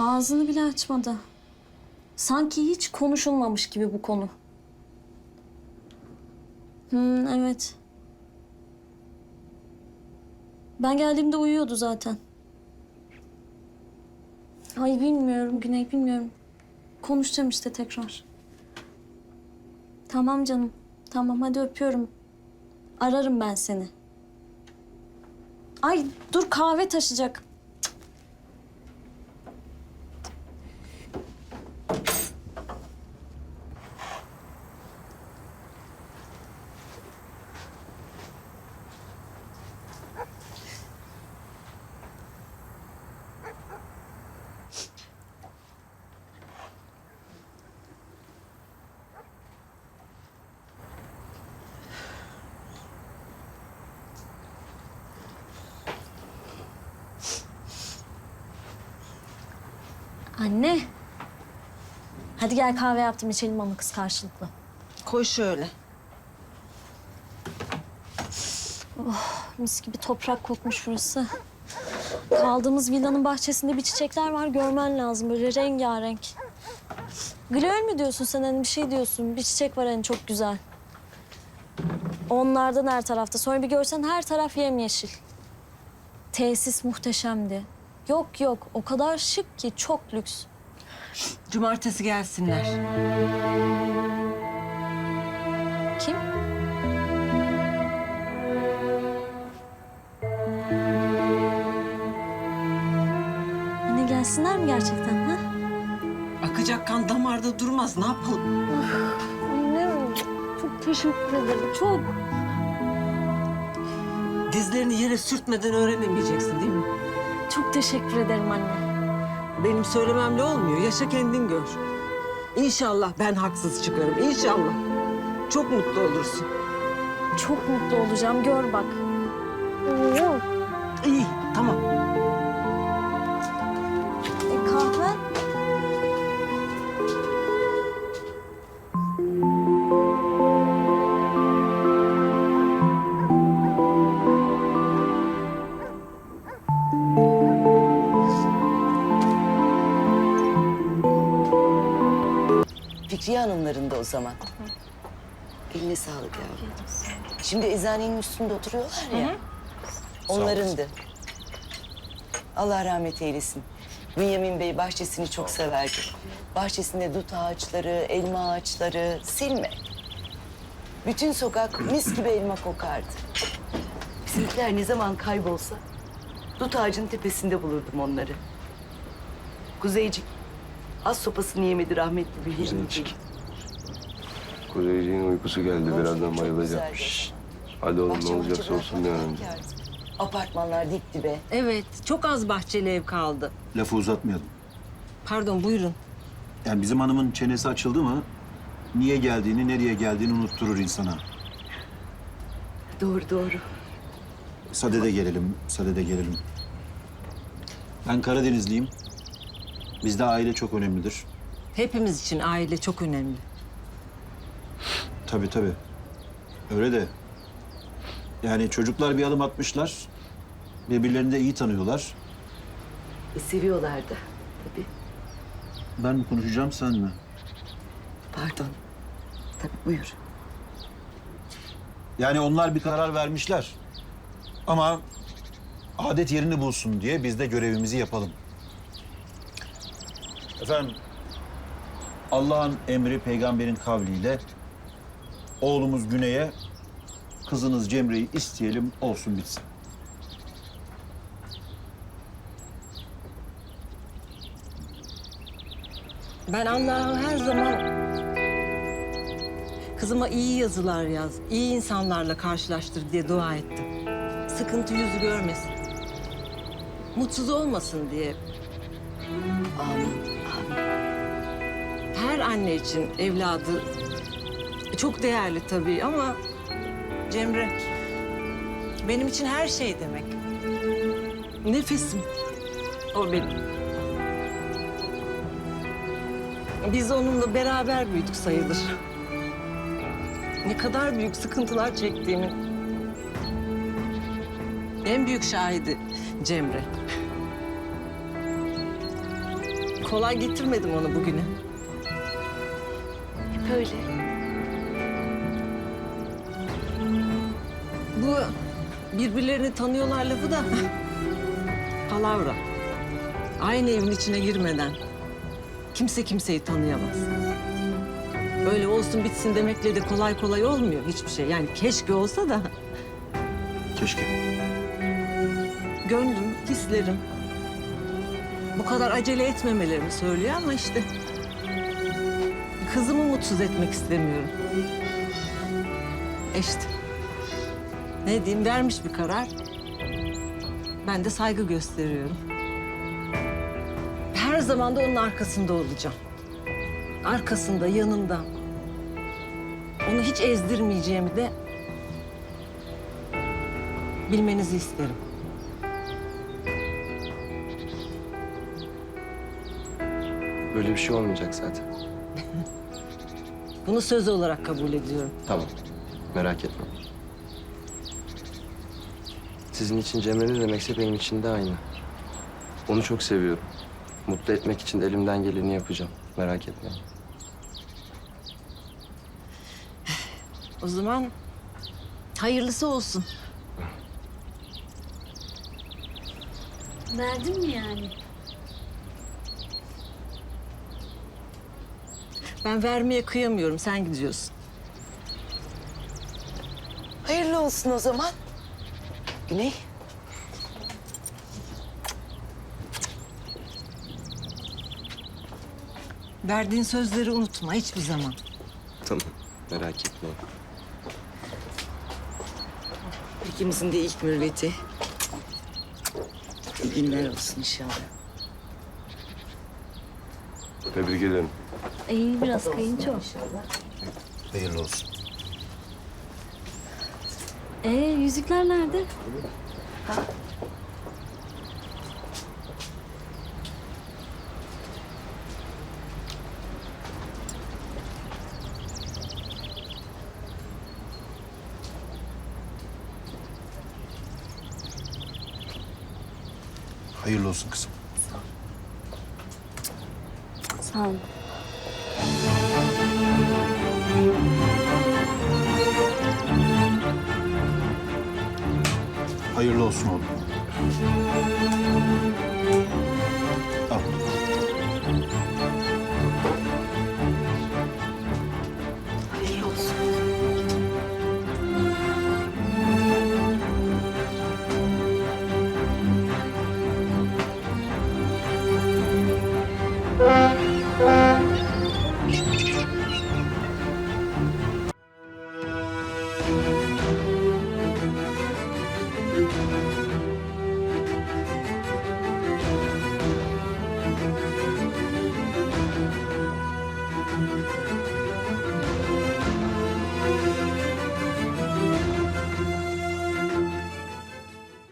Ağzını bile açmadı. Sanki hiç konuşulmamış gibi bu konu. Hmm, evet. Ben geldiğimde uyuyordu zaten. Ay bilmiyorum Güney, bilmiyorum. Konuşacağım işte tekrar. Tamam canım. Tamam hadi öpüyorum. Ararım ben seni. Ay dur kahve taşıyacak. Anne. Hadi gel kahve yaptım içelim ama kız karşılıklı. Koy şöyle. Mis gibi toprak kokmuş burası. Kaldığımız villanın bahçesinde bir çiçekler var görmen lazım böyle rengarenk. Glöl mü diyorsun sen hani bir şey diyorsun. Bir çiçek var hani çok güzel. Onlardan her tarafta. Sonra bir görsen her taraf yemyeşil. Tesis muhteşemdi. Yok yok o kadar şık ki çok lüks. Cumartesi gelsinler. Kim? Anne gelsinler mi gerçekten ha? Akacak kan damarda durmaz. Ne yapalım? Annem çok teşekkür ederim. Çok. Dizlerini yere sürtmeden öğrenemeyeceksin değil mi? Çok teşekkür ederim anne. Benim söylememle olmuyor. Yaşa kendin gör. İnşallah ben haksız çıkarım. İnşallah. Çok mutlu olursun. Çok mutlu olacağım. Gör bak. İyi, tamam. Fikriye Hanımların da o zaman. Eline sağlık yavrum. Şimdi eczanenin üstünde oturuyorlar ya. Onlarındı. Allah rahmet eylesin. Bünyamin Bey bahçesini çok severdi. Bahçesinde dut ağaçları, elma ağaçları, silme. Bütün sokak mis gibi elma kokardı. Bizimkiler ne zaman kaybolsa dut ağacının tepesinde bulurdum onları. Kuzeycik az sopasını yemedi rahmetli Bey. Kuzeycik. Kuzeyciğin uykusu geldi. Birazdan bayılacak. Hadi oğlum Bahçe ne olacaksa olsun bir an önce. Apartmanlar dip dibe. Evet, çok az bahçeli ev kaldı. Lafı uzatmayalım. Pardon, buyurun. Yani bizim hanımın çenesi açıldı mı... ...niye geldiğini, nereye geldiğini unutturur insana. Doğru doğru. Sadede gelelim, sadede gelelim. Ben Karadenizliyim. Bizde aile çok önemlidir. Hepimiz için aile çok önemli. Tabii tabii. Öyle de... Yani çocuklar bir adım atmışlar. Birbirlerini de iyi tanıyorlar. E, seviyorlardı tabii. Ben mi konuşacağım, sen mi? Pardon. Tabii buyur. Yani onlar bir karar vermişler. Ama adet yerini bulsun diye biz de görevimizi yapalım. Efendim, Allah'ın emri peygamberin kavliyle oğlumuz Güney'e kızınız Cemre'yi isteyelim olsun bitsin. Ben Allah'a her zaman kızıma iyi yazılar yaz, iyi insanlarla karşılaştır diye dua ettim. Sıkıntı yüzü görmesin. Mutsuz olmasın diye. Amin. Her anne için evladı çok değerli tabii ama Cemre benim için her şey demek. Nefesim. O benim. Biz onunla beraber büyüdük sayılır. Ne kadar büyük sıkıntılar çektiğimin en büyük şahidi Cemre. Kolay getirmedim onu bugüne. Hep öyle. Bu birbirlerini tanıyorlar lafı da palavra. Aynı evin içine girmeden kimse kimseyi tanıyamaz. Öyle olsun bitsin demekle de kolay kolay olmuyor hiçbir şey. Yani keşke olsa da Keşke. gönlüm, hislerim bu kadar acele etmemelerini söylüyor ama işte kızımı mutsuz etmek istemiyorum. E İşte ne diyeyim vermiş bir karar. Ben de saygı gösteriyorum. Her zaman da onun arkasında olacağım. Arkasında, yanında. Onu hiç ezdirmeyeceğimi de bilmenizi isterim. Böyle bir şey olmayacak zaten. Bunu söz olarak kabul ediyorum. Tamam. Merak etme. Sizin için Cemre ne demekse benim için de aynı. Onu çok seviyorum. Mutlu etmek için de elimden geleni yapacağım. Merak etme. O zaman hayırlısı olsun. Verdin mi yani? Ben vermeye kıyamıyorum. Sen gidiyorsun. Hayırlı olsun o zaman. Güney. Verdiğin sözleri unutma hiçbir zaman. Tamam. Merak etme. İkimizin de ilk mürveti. İyi günler olsun inşallah. Tebrik ederim. İyi biraz kayınço. Hayırlı olsun. Ee yüzükler nerede? Hayırlı olsun kızım. Sağ ol. Hayırlı olsun oğlum. Al.